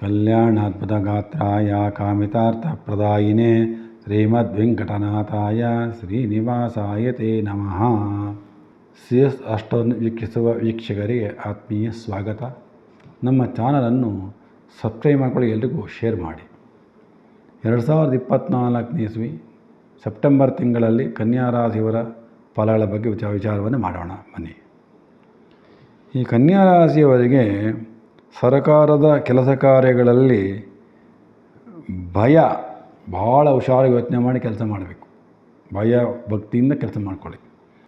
ಕಲ್ಯಾಣಾದ್ಭುತಗಾತ್ರಾಯ ಕಾಮಿತಾರ್ಥಪ್ರದಾಯಿನೇ ಶ್ರೀಮದ್ವೆಂಕಟನಾಥಾಯ ಶ್ರೀನಿವಾಸಾಯ ತೇ ನಮಃ. C S ವೀಕ್ಷಿಸುವ ವೀಕ್ಷಕರಿಗೆ ಆತ್ಮೀಯ ಸ್ವಾಗತ. ನಮ್ಮ ಚಾನಲನ್ನು ಸಬ್ಸ್ಕ್ರೈಬ್ ಮಾಡಿಕೊಳ್ಳಿ, ಎಲ್ರಿಗೂ ಶೇರ್ ಮಾಡಿ. ಎರಡು ಸಾವಿರದ ಇಪ್ಪತ್ತ್ನಾಲ್ಕನೇ ಇಸ್ವಿ, ಸೆಪ್ಟೆಂಬರ್ ತಿಂಗಳಲ್ಲಿ ಕನ್ಯಾರಾಶಿಯವರ ಫಲಗಳ ಬಗ್ಗೆ ವಿಚಾರ ವಿಚಾರವನ್ನು ಮಾಡೋಣ, ಬನ್ನಿ. ಈ ಕನ್ಯಾ ರಾಶಿಯವರಿಗೆ ಸರಕಾರದ ಕೆಲಸ ಕಾರ್ಯಗಳಲ್ಲಿ ಭಯ ಭಾಳ ಹುಷಾರು ಯೋಚನೆ ಮಾಡಿ ಕೆಲಸ ಮಾಡಬೇಕು. ಭಯ ಭಕ್ತಿಯಿಂದ ಕೆಲಸ ಮಾಡ್ಕೊಳ್ಳಿ.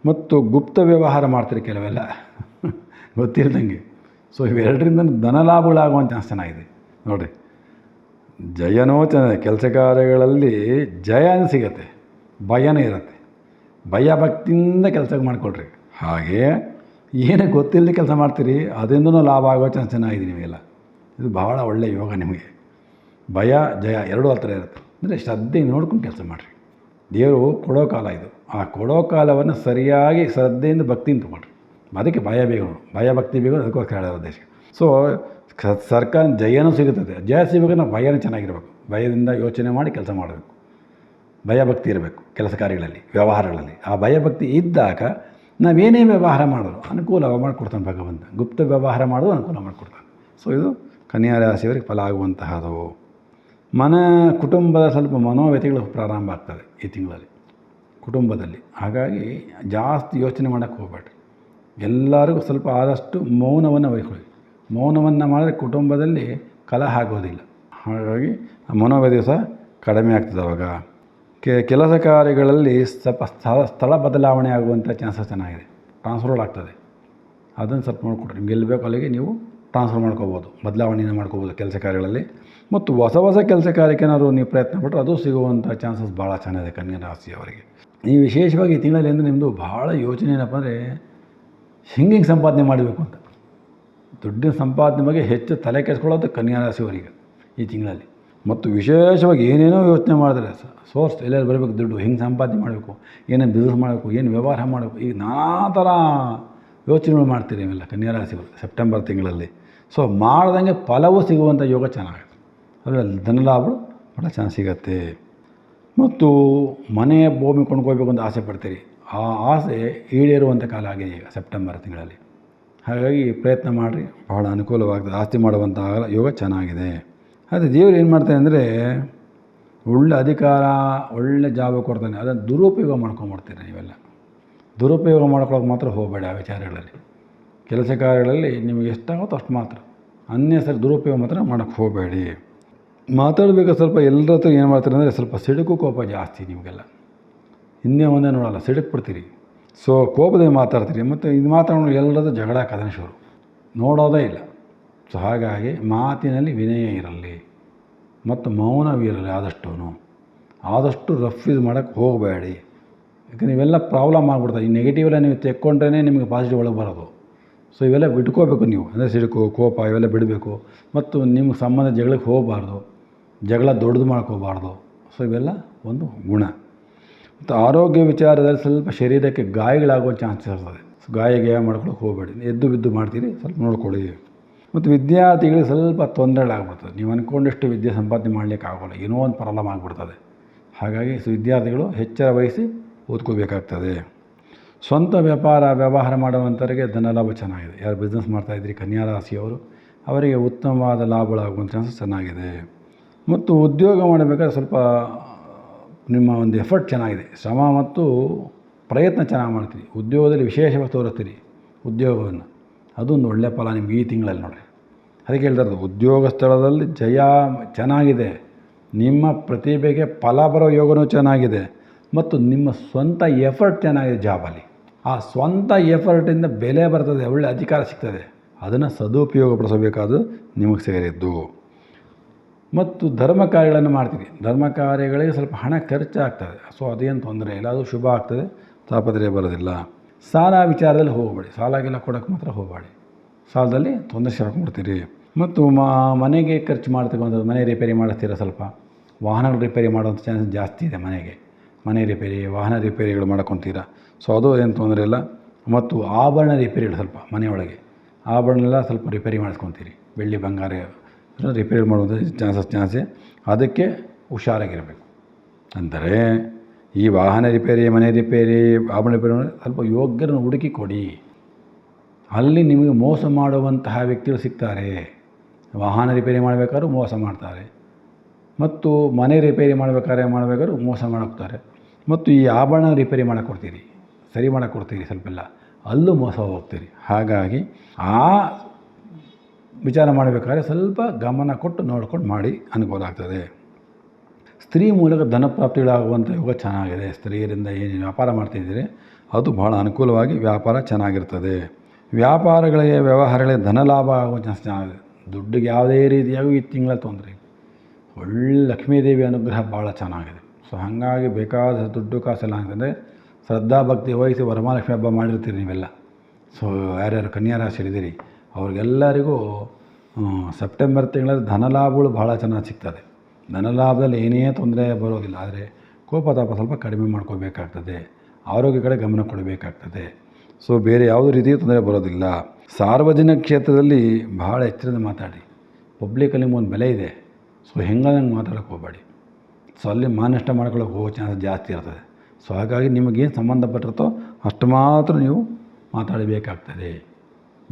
ಮತ್ತು ಗುಪ್ತ ವ್ಯವಹಾರ ಮಾಡ್ತೀರಿ ಕೆಲವೆಲ್ಲ. ಗೊತ್ತಿಲ್ದಂಗೆ. ಸೊ ಇವೆರಡರಿಂದ ಧನ ಲಾಭಗಳಾಗುವಂಥ ಚಾನ್ಸ್ ಚೆನ್ನಾಗಿದೆ. ನೋಡಿರಿ. ಜಯನೋ ಚೆನ್ನ ಕೆಲಸ ಕಾರ್ಯಗಳಲ್ಲಿ ಜಯನೂ ಸಿಗತ್ತೆ ಭಯನೇ ಇರುತ್ತೆ. ಭಯ ಭಕ್ತಿಯಿಂದ ಕೆಲಸ ಮಾಡಿಕೊಳ್ರಿ. ಹಾಗೆ ಏನು ಗೊತ್ತಿಲ್ಲದೆ ಕೆಲಸ ಮಾಡ್ತೀರಿ ಅದರಿಂದನೂ ಲಾಭ ಆಗೋ ಚಾನ್ಸ್ ಚೆನ್ನಾಗಿದೆ ನಿಮಗೆಲ್ಲ. ಇದು ಬಹಳ ಒಳ್ಳೆಯ ಯೋಗ ನಿಮಗೆ. ಭಯ, ಜಯ ಎರಡೂ ಹತ್ರ ಇರುತ್ತೆ. ಅಂದರೆ ಶ್ರದ್ಧೆ ನೋಡ್ಕೊಂಡು ಕೆಲಸ ಮಾಡಿರಿ. ದೇವರು ಕೊಡೋ ಕಾಲ ಇದು. ಆ ಕೊಡೋ ಕಾಲವನ್ನು ಸರಿಯಾಗಿ ಶ್ರದ್ಧೆಯಿಂದ ಭಕ್ತಿಯಿಂದ ತೊಗೊಳ್ರಿ ಅದಕ್ಕೆ ಭಯ ಬೇಗ ಭಯ, ಭಕ್ತಿ ಬೇಕು ಅದಕ್ಕೋಸ್ಕರ ಹೇಳೋ ಉದ್ದೇಶ. ಸ- ಸರ್ಕಾರ ಜಯನೂ ಸಿಗುತ್ತದೆ. ಜಯ ಸಿಗಬೇಕು ನಾವು ಭಯನೂ ಚೆನ್ನಾಗಿರಬೇಕು. ಭಯದಿಂದ ಯೋಚನೆ ಮಾಡಿ ಕೆಲಸ ಮಾಡಬೇಕು. ಭಯಭಕ್ತಿ ಇರಬೇಕು. ಕೆಲಸ ಕಾರ್ಯಗಳಲ್ಲಿ, ವ್ಯವಹಾರಗಳಲ್ಲಿ. ಆ ಭಯಭಕ್ತಿ ಇದ್ದಾಗ ನಾವೇನೇ ವ್ಯವಹಾರ ಮಾಡೋದು ಅನುಕೂಲ ಮಾಡಿಕೊಡ್ತಾನೆ ಭಗವಂತ. ಗುಪ್ತ ವ್ಯವಹಾರ ಮಾಡೋದು ಅನುಕೂಲ ಮಾಡಿಕೊಡ್ತಾನೆ ಸೊ ಇದು ಕನ್ಯಾ ರಾಶಿಯವರಿಗೆ ಫಲ ಆಗುವಂತಹದು. ಮನ, ಕುಟುಂಬದ ಸ್ವಲ್ಪ ಮನೋವ್ಯತೆಗಳು ಪ್ರಾರಂಭ ಆಗ್ತದೆ ಈ ತಿಂಗಳಲ್ಲಿ, ಕುಟುಂಬದಲ್ಲಿ. ಹಾಗಾಗಿ ಜಾಸ್ತಿ ಯೋಚನೆ ಮಾಡೋಕ್ಕೆ ಹೋಗಬೇಡ್ರಿ. ಎಲ್ಲರಿಗೂ ಸ್ವಲ್ಪ ಆದಷ್ಟು ಮೌನವನ್ನು ವಹಿಕೊಳ್ಳಿ. ಮೌನವನ್ನು ಮಾಡಿದ್ರೆ ಕುಟುಂಬದಲ್ಲಿ ಕಲಹ ಆಗೋದಿಲ್ಲ. ಹಾಗಾಗಿ ಆ ಮನೋವ್ಯಥೆ ಸಹ ಕಡಿಮೆ ಆಗ್ತದೆ ಅವಾಗ. ಕೆ ಕೆಲಸ ಕಾರ್ಯಗಳಲ್ಲಿ ಸ್ವಲ್ಪ ಸ್ಥಳ ಸ್ಥಳ ಬದಲಾವಣೆ ಆಗುವಂಥ ಚಾನ್ಸಸ್ ಚೆನ್ನಾಗಿದೆ. ಟ್ರಾನ್ಸ್ಫರ್ ಆಗ್ತದೆ. ಅದನ್ನು ಸ್ವಲ್ಪ ನೋಡಿಕೊಡ್ರಿ ನಿಮ್ಗೆ ಎಲ್ಲಿ ಬೇಕು ಅಲ್ಲಿಗೆ ನೀವು ಟ್ರಾನ್ಸ್ಫರ್ ಮಾಡ್ಕೋಬೋದು ಬದಲಾವಣೆಯನ್ನು ಮಾಡ್ಕೋಬೋದು ಕೆಲಸ ಕಾರ್ಯಗಳಲ್ಲಿ. ಮತ್ತು ಹೊಸ ಹೊಸ ಕೆಲಸ ಕಾರ್ಯಕ್ಕೆ ಏನಾದ್ರು ನೀವು ಪ್ರಯತ್ನ ಪಟ್ಟರೆ ಅದು ಸಿಗುವಂಥ ಚಾನ್ಸಸ್ ಭಾಳ ಚೆನ್ನಾಗಿದೆ ಕನ್ಯಾ ರಾಶಿಯವರಿಗೆ. ಈ ವಿಶೇಷವಾಗಿ ಈ ತಿಂಗಳಲ್ಲಿ ಅಂದರೆ ನಿಮ್ಮದು ಭಾಳ ಯೋಚನೆ ಏನಪ್ಪ ಅಂದರೆ ಹಿಂಗೆ ಸಂಪಾದನೆ ಮಾಡಬೇಕು ಅಂತ. ದುಡ್ಡಿನ ಸಂಪಾದನೆ ಬಗ್ಗೆ ಹೆಚ್ಚು ತಲೆ ಕೆಡಿಸ್ಕೊಳ್ಳೋದು ಕನ್ಯಾ ರಾಶಿಯವರಿಗೆ ಈ ತಿಂಗಳಲ್ಲಿ. ಮತ್ತು ವಿಶೇಷವಾಗಿ ಏನೇನೋ ಯೋಚನೆ ಮಾಡಿದ್ರೆ ಸೋರ್ಸ್ ಎಲ್ಲೆಲ್ಲಿ ಬರಬೇಕು, ದುಡ್ಡು ಹೆಂಗೆ ಸಂಪಾದನೆ ಮಾಡಬೇಕು, ಏನೇನು ಬಿಸ್ನೆಸ್ ಮಾಡಬೇಕು, ಏನು ವ್ಯವಹಾರ ಮಾಡಬೇಕು ಈಗ ನಾನಾ ಥರ ಯೋಚನೆಗಳು ಮಾಡ್ತೀರಿ ಇವೆಲ್ಲ ಕನ್ಯಾರಾಶಿಗಳು ಸೆಪ್ಟೆಂಬರ್ ತಿಂಗಳಲ್ಲಿ. ಸೊ ಮಾಡ್ದಂಗೆ ಫಲವೂ ಸಿಗುವಂಥ ಯೋಗ ಚೆನ್ನಾಗಿದೆ ಅದರಲ್ಲಿ ಧನಲಾಭಗಳು ಭಾಳ ಚೆನ್ನಾಗಿ ಸಿಗತ್ತೆ. ಮತ್ತು ಮನೆ ಭೂಮಿ ಕೊಂಡ್ಕೋಬೇಕು ಅಂತ ಆಸೆ ಪಡ್ತೀರಿ. ಆ ಆಸೆ ಈಡೇರುವಂಥ ಕಾಲ ಆಗಿದೆ ಈಗ ಸೆಪ್ಟೆಂಬರ್ ತಿಂಗಳಲ್ಲಿ. ಹಾಗಾಗಿ ಪ್ರಯತ್ನ ಮಾಡಿರಿ. ಬಹಳ ಅನುಕೂಲವಾಗ್ತದೆ. ಆಸ್ತಿ ಮಾಡುವಂಥ ಯೋಗ ಚೆನ್ನಾಗಿದೆ. ಅದೇ ದೇವರು ಏನು ಮಾಡ್ತಾನೆ ಅಂದರೆ ಒಳ್ಳೆ ಅಧಿಕಾರ, ಒಳ್ಳೆ ಜಾಬ್ ಕೊಡ್ತಾನೆ. ಅದನ್ನು ದುರುಪಯೋಗ ಮಾಡ್ಕೊಂಬಿಡ್ತೀರಿ ನೀವೆಲ್ಲ ದುರುಪಯೋಗ ಮಾಡ್ಕೊಳ್ಳೋಕೆ ಮಾತ್ರ ಹೋಗಬೇಡಿ ಆ ವಿಚಾರಗಳಲ್ಲಿ. ಕೆಲಸ ಕಾರ್ಯಗಳಲ್ಲಿ ನಿಮಗೆ ಎಷ್ಟಾಗುತ್ತೋ ಅಷ್ಟು ಮಾತ್ರ. ಅನ್ಯ ಸರಿ ದುರುಪಯೋಗ ಮಾತ್ರ ಮಾಡೋಕ್ಕೆ ಹೋಗಬೇಡಿ. ಮಾತಾಡಬೇಕು ಸ್ವಲ್ಪ ಎಲ್ಲರ ಹತ್ರ ಏನು ಮಾಡ್ತಾರೆ ಅಂದರೆ ಸ್ವಲ್ಪ ಸಿಡುಕು ಕೋಪ ಜಾಸ್ತಿ ನಿಮಗೆಲ್ಲ. ಹಿಂದೆ ಒಂದೇ ನೋಡೋಲ್ಲ ಸಿಡುಕು ಬಿಡ್ತೀರಿ ಸೊ ಕೋಪದಲ್ಲಿ ಮಾತಾಡ್ತೀರಿ. ಮತ್ತು ಇದು ಮಾತಾಡೋ ಎಲ್ಲರದ್ದು ಜಗಳ ಕದನ ಶುರು. ನೋಡೋದೇ ಇಲ್ಲ. ಹಾಗಾಗಿ ಮಾತಿನಲ್ಲಿ ವಿನಯ ಇರಲಿ ಮತ್ತು ಮೌನವಿರಲಿ ಆದಷ್ಟು ಆದಷ್ಟು ರಫ್ ಇದು ಮಾಡೋಕ್ಕೆ ಹೋಗಬೇಡಿ. ಯಾಕಂದ್ರೆ ಇವೆಲ್ಲ ಪ್ರಾಬ್ಲಮ್ ಆಗ್ಬಿಡ್ತದೆ ಈ ನೆಗೆಟಿವೆಲ್ಲ ನೀವು ತೆಕ್ಕೊಂಡ್ರೇ ನಿಮಗೆ ಪಾಸಿಟಿವ್ ಒಳಗೆ ಬರೋದು. ಸೊ ಇವೆಲ್ಲ ಬಿಟ್ಕೋಬೇಕು ನೀವು. ಅಂದರೆ ಸಿಡುಕು, ಕೋಪ ಇವೆಲ್ಲ ಬಿಡಬೇಕು. ಮತ್ತು ನಿಮ್ಮ ಸಂಬಂಧ ಜಗಳಕ್ಕೆ ಹೋಗಬಾರ್ದು. ಜಗಳ ದೊಡ್ಡದು ಮಾಡ್ಕೋಬಾರ್ದು ಸೊ ಇವೆಲ್ಲ ಒಂದು ಗುಣ. ಮತ್ತು ಆರೋಗ್ಯ ವಿಚಾರದಲ್ಲಿ ಸ್ವಲ್ಪ ಶರೀರಕ್ಕೆ ಗಾಯಗಳಾಗೋ ಚಾನ್ಸಸ್ ಇರ್ತದೆ. ಸೊ ಗಾಯ ಗಾಯ ಮಾಡ್ಕೊಳಕ್ಕೆ ಹೋಗಬೇಡಿ. ಎದ್ದು ಬಿದ್ದು ಮಾಡ್ತೀರಿ, ಸ್ವಲ್ಪ ನೋಡ್ಕೊಳ್ಳಿ. ಮತ್ತು ವಿದ್ಯಾರ್ಥಿಗಳಿಗೆ ಸ್ವಲ್ಪ ತೊಂದರೆಗಳಾಗ್ಬಿಡ್ತದೆ. ನೀವು ಅಂದ್ಕೊಂಡಷ್ಟು ವಿದ್ಯೆ ಸಂಪಾದನೆ ಮಾಡಲಿಕ್ಕೆ ಆಗೋಲ್ಲ ಏನೋ ಒಂದು ಪ್ರಾಬ್ಲಮ್ ಆಗಿಬಿಡ್ತದೆ. ಹಾಗಾಗಿ ವಿದ್ಯಾರ್ಥಿಗಳು ಹೆಚ್ಚರ ವಹಿಸಿ ಓದ್ಕೋಬೇಕಾಗ್ತದೆ. ಸ್ವಂತ ವ್ಯಾಪಾರ, ವ್ಯವಹಾರ ಮಾಡುವಂಥವರಿಗೆ ಧನಲಾಭ ಚೆನ್ನಾಗಿದೆ. ಯಾರು ಬಿಸ್ನೆಸ್ ಮಾಡ್ತಾಯಿದ್ರಿ ಕನ್ಯಾ ರಾಶಿಯವರು, ಅವರಿಗೆ ಉತ್ತಮವಾದ ಲಾಭಗಳಾಗುವಂಥ ಚಾನ್ಸಸ್ ಚೆನ್ನಾಗಿದೆ. ಮತ್ತು ಉದ್ಯೋಗ ಮಾಡಬೇಕಾದ್ರೆ ಸ್ವಲ್ಪ, ನಿಮ್ಮ ಒಂದು ಎಫರ್ಟ್ ಚೆನ್ನಾಗಿದೆ. ಶ್ರಮ ಮತ್ತು ಪ್ರಯತ್ನ ಚೆನ್ನಾಗಿ ಮಾಡ್ತೀರಿ. ಉದ್ಯೋಗದಲ್ಲಿ ವಿಶೇಷವಾಗಿ ತೋರಿಸ್ತೀರಿ ಉದ್ಯೋಗವನ್ನು. ಅದೊಂದು ಒಳ್ಳೆಯ ಫಲ ನಿಮ್ಗೆ ಈ ತಿಂಗಳಲ್ಲಿ ನೋಡಿರಿ. ಅದಕ್ಕೆ ಹೇಳ್ತಾ ಇರೋದು ಉದ್ಯೋಗ ಸ್ಥಳದಲ್ಲಿ ಜಯ ಚೆನ್ನಾಗಿದೆ. ನಿಮ್ಮ ಪ್ರತಿಭೆಗೆ ಫಲ ಬರೋ ಯೋಗನೂ ಚೆನ್ನಾಗಿದೆ. ಮತ್ತು ನಿಮ್ಮ ಸ್ವಂತ ಎಫರ್ಟ್ ಚೆನ್ನಾಗಿದೆ ಜಾಬಲ್ಲಿ. ಆ ಸ್ವಂತ ಎಫರ್ಟಿಂದ ಬೆಲೆ ಬರ್ತದೆ, ಒಳ್ಳೆ ಅಧಿಕಾರ ಸಿಗ್ತದೆ. ಅದನ್ನು ಸದುಪಯೋಗಪಡಿಸಬೇಕಾದ್ದು ನಿಮಗೆ ಸೇರಿದ್ದು. ಮತ್ತು ಧರ್ಮ ಕಾರ್ಯಗಳನ್ನು ಮಾಡ್ತೀವಿ. ಧರ್ಮ ಕಾರ್ಯಗಳಿಗೆ ಸ್ವಲ್ಪ ಹಣ ಖರ್ಚಾಗ್ತದೆ ಸೊ, ಅದೇನು ತೊಂದರೆ ಇಲ್ಲ, ಅದು ಶುಭ ಆಗ್ತದೆ ತಾಪತ್ರೆ ಬರೋದಿಲ್ಲ. ಸಾಲ ವಿಚಾರದಲ್ಲಿ ಹೋಗಬೇಡಿ. ಸಾಲಾಗೆಲ್ಲ ಕೊಡೋಕ್ಕೆ ಮಾತ್ರ ಹೋಗಬೇಡಿ. ಸಾಲದಲ್ಲಿ ತೊಂದರೆ ಸಿಕ್ಕೊಂಡ್ಬಿಡ್ತೀರಿ ಮತ್ತು ಮನೆಗೆ ಖರ್ಚು ಮಾಡ್ತಕ್ಕಂಥದ್ದು, ಮನೆ ರಿಪೇರಿ ಮಾಡಿಸ್ತೀರ ಸ್ವಲ್ಪ? ವಾಹನಗಳು ರಿಪೇರಿ ಮಾಡುವಂಥ ಚಾನ್ಸ್ ಜಾಸ್ತಿ ಇದೆ ಮನೆಗೆ. ಮನೆ ರಿಪೇರಿ ವಾಹನ ರಿಪೇರಿಗಳು ಮಾಡ್ಕೊತೀರ? ಸೊ ಅದು ಏನು ತೊಂದರೆ ಇಲ್ಲ. ಮತ್ತು ಆಭರಣ ರಿಪೇರಿಗಳು ಸ್ವಲ್ಪ ಮನೆಯೊಳಗೆ. ಆಭರಣ ಎಲ್ಲ ಸ್ವಲ್ಪ ರಿಪೇರಿ ಮಾಡಿಸ್ಕೊತೀರಿ. ಬೆಳ್ಳಿ ಬಂಗಾರ ರಿಪೇರಿ ಮಾಡುವಂಥ ಚಾನ್ಸಸ್ ಚಾನ್ಸೆ ಅದಕ್ಕೆ ಹುಷಾರಾಗಿರಬೇಕು. ಅಂದರೆ ಈ ವಾಹನ ರಿಪೇರಿ ಮನೆ ರಿಪೇರಿ ಆಭರಣ ರಿಪೇರಿ ಸ್ವಲ್ಪ ಯೋಗ್ಯರನ್ನು ಹುಡುಕಿ ಕೊಡಿ. ಅಲ್ಲಿ ನಿಮಗೆ ಮೋಸ ಮಾಡುವಂತಹ ವ್ಯಕ್ತಿಗಳು ಸಿಗ್ತಾರೆ. ವಾಹನ ರಿಪೇರಿ ಮಾಡಬೇಕಾದ್ರೂ ಮೋಸ ಮಾಡ್ತಾರೆ. ಮತ್ತು ಮನೆ ರಿಪೇರಿ ಮಾಡಬೇಕಾದ್ರೆ ಮಾಡಬೇಕಾದ್ರೂ ಮೋಸ ಮಾಡೋಗ್ತಾರೆ ಮತ್ತು ಈ ಆಭರಣ ರಿಪೇರಿ ಕೊಡ್ತೀರಿ ಸರಿ ಕೊಡ್ತೀರಿ ಸ್ವಲ್ಪೆಲ್ಲ, ಅಲ್ಲೂ ಮೋಸ ಹೋಗ್ತೀರಿ. ಹಾಗಾಗಿ ಆ ವಿಚಾರ ಮಾಡಬೇಕಾದ್ರೆ ಸ್ವಲ್ಪ ಗಮನ ಕೊಟ್ಟು ನೋಡ್ಕೊಂಡು ಮಾಡಿ ಅನುಕೂಲ ಆಗ್ತದೆ ಸ್ತ್ರೀ ಮೂಲಕ ಧನಪ್ರಾಪ್ತಿಗಳಾಗುವಂಥ ಯೋಗ ಚೆನ್ನಾಗಿದೆ. ಸ್ತ್ರೀಯರಿಂದ ಏನು ವ್ಯಾಪಾರ ಮಾಡ್ತಿದ್ದೀರಿ, ಅದು ಬಹಳ ಅನುಕೂಲವಾಗಿ ವ್ಯಾಪಾರ ಚೆನ್ನಾಗಿರ್ತದೆ. ವ್ಯಾಪಾರಗಳಿಗೆ ವ್ಯವಹಾರಗಳಿಗೆ ಧನ ಲಾಭ ಆಗೋ ಚಾನ್ಸ್ ಚೆನ್ನಾಗಿದೆ ದುಡ್ಡಿಗೆ ಯಾವುದೇ ರೀತಿಯಾಗೂ ಈ ತಿಂಗಳ ತೊಂದರೆ. ಒಳ್ಳೆ ಲಕ್ಷ್ಮೀದೇವಿ ಅನುಗ್ರಹ ಭಾಳ ಚೆನ್ನಾಗಿದೆ. ಸೊ ಹಾಗಾಗಿ ಬೇಕಾದ ದುಡ್ಡು ಕಾಸೆಲ್ಲ ಅಂತಂದರೆ ಶ್ರದ್ಧಾ ಭಕ್ತಿ ವಹಿಸಿ ವರಮಹಾಲಕ್ಷ್ಮಿ ಹಬ್ಬ ಮಾಡಿರ್ತೀರಿ ನೀವೆಲ್ಲ. ಸೊ ಯಾರ್ಯಾರು ಕನ್ಯಾ ರಾಶಿ ಹಿಡಿದಿರಿ ಅವ್ರಿಗೆಲ್ಲರಿಗೂ ಸೆಪ್ಟೆಂಬರ್ ತಿಂಗಳಲ್ಲಿ ಧನಲಾಭಗಳು ಭಾಳ ಚೆನ್ನಾಗಿ ಸಿಗ್ತದೆ. ಧನಲಾಭದಲ್ಲಿ ಏನೇ ತೊಂದರೆ ಬರೋದಿಲ್ಲ, ಆದರೆ ಕೋಪ ತಾಪ ಸ್ವಲ್ಪ ಕಡಿಮೆ ಮಾಡ್ಕೋಬೇಕಾಗ್ತದೆ. ಆರೋಗ್ಯ ಕಡೆ ಗಮನ ಕೊಡಬೇಕಾಗ್ತದೆ. ಸೊ ಬೇರೆ ಯಾವುದೇ ರೀತಿಯ ತೊಂದರೆ ಬರೋದಿಲ್ಲ. ಸಾರ್ವಜನಿಕ ಕ್ಷೇತ್ರದಲ್ಲಿ ಭಾಳ ಎಚ್ಚರದ ಮಾತಾಡಿ. ಪಬ್ಲಿಕಲ್ಲಿ ಒಂದು ಬೆಲೆ ಇದೆ. ಸೊ ಹೆಂಗಂಗೆ ಮಾತಾಡೋಕ್ಕೆ ಹೋಗಬೇಡಿ. ಸೊ ಅಲ್ಲಿ ಮಾನಷ್ಟ ಮಾಡ್ಕೊಳ್ಳೋಕೆ ಹೋಗೋ ಚಾನ್ಸ್ ಜಾಸ್ತಿ ಇರ್ತದೆ. ಸೊ ಹಾಗಾಗಿ ನಿಮಗೇನು ಸಂಬಂಧಪಟ್ಟಿರುತ್ತೋ ಅಷ್ಟು ಮಾತ್ರ ನೀವು ಮಾತಾಡಬೇಕಾಗ್ತದೆ.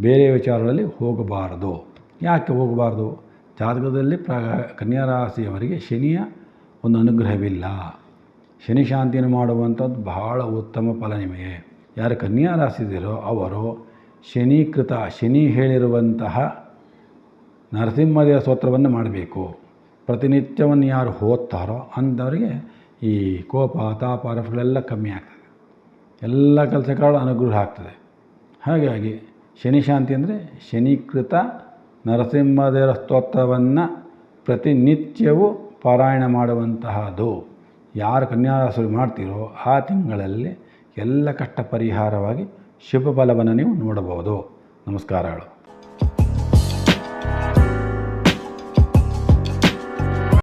ಬೇರೆ ವಿಚಾರಗಳಲ್ಲಿ ಹೋಗಬಾರದು. ಯಾಕೆ ಹೋಗಬಾರ್ದು? ಜಾತಕದಲ್ಲಿ ಪ್ರ ಕನ್ಯಾ ರಾಶಿಯವರಿಗೆ ಶನಿಯ ಒಂದು ಅನುಗ್ರಹವಿಲ್ಲ. ಶನಿ ಶಾಂತಿಯನ್ನು ಮಾಡುವಂಥದ್ದು ಬಹಳ ಉತ್ತಮ ಫಲ ನಿಮಗೆ. ಯಾರು ಕನ್ಯಾ ರಾಶಿ ಇದೆಯೋ ಅವರು ಶನೀಕೃತ, ಶನಿ ಹೇಳಿರುವಂತಹ ನರಸಿಂಹದೇವ ಸ್ತೋತ್ರವನ್ನು ಮಾಡಬೇಕು. ಪ್ರತಿನಿತ್ಯವನ್ನು ಯಾರು ಓದ್ತಾರೋ ಅಂಥವರಿಗೆ ಈ ಕೋಪ, ತಾಪ ರಫಗಳೆಲ್ಲ ಕಮ್ಮಿ ಆಗ್ತದೆ. ಎಲ್ಲ ಕೆಲಸಗಳು ಅನುಗ್ರಹ ಆಗ್ತದೆ. ಹಾಗಾಗಿ ಶನಿ ಶಾಂತಿ ಅಂದರೆ ಶನೀಕೃತ ನರಸಿಂಹದೇವರ ಸ್ತೋತ್ರವನ್ನು ಪ್ರತಿನಿತ್ಯವೂ ಪಾರಾಯಣ ಮಾಡುವಂತಹದು ಯಾರು ಕನ್ಯಾರಾಸರು ಮಾಡ್ತೀರೋ ಆ ತಿಂಗಳಲ್ಲಿ ಎಲ್ಲ ಕಷ್ಟ ಪರಿಹಾರವಾಗಿ ಶುಭ ಫಲವನ್ನು ನೀವು ನೋಡಬಹುದು. ನಮಸ್ಕಾರಗಳು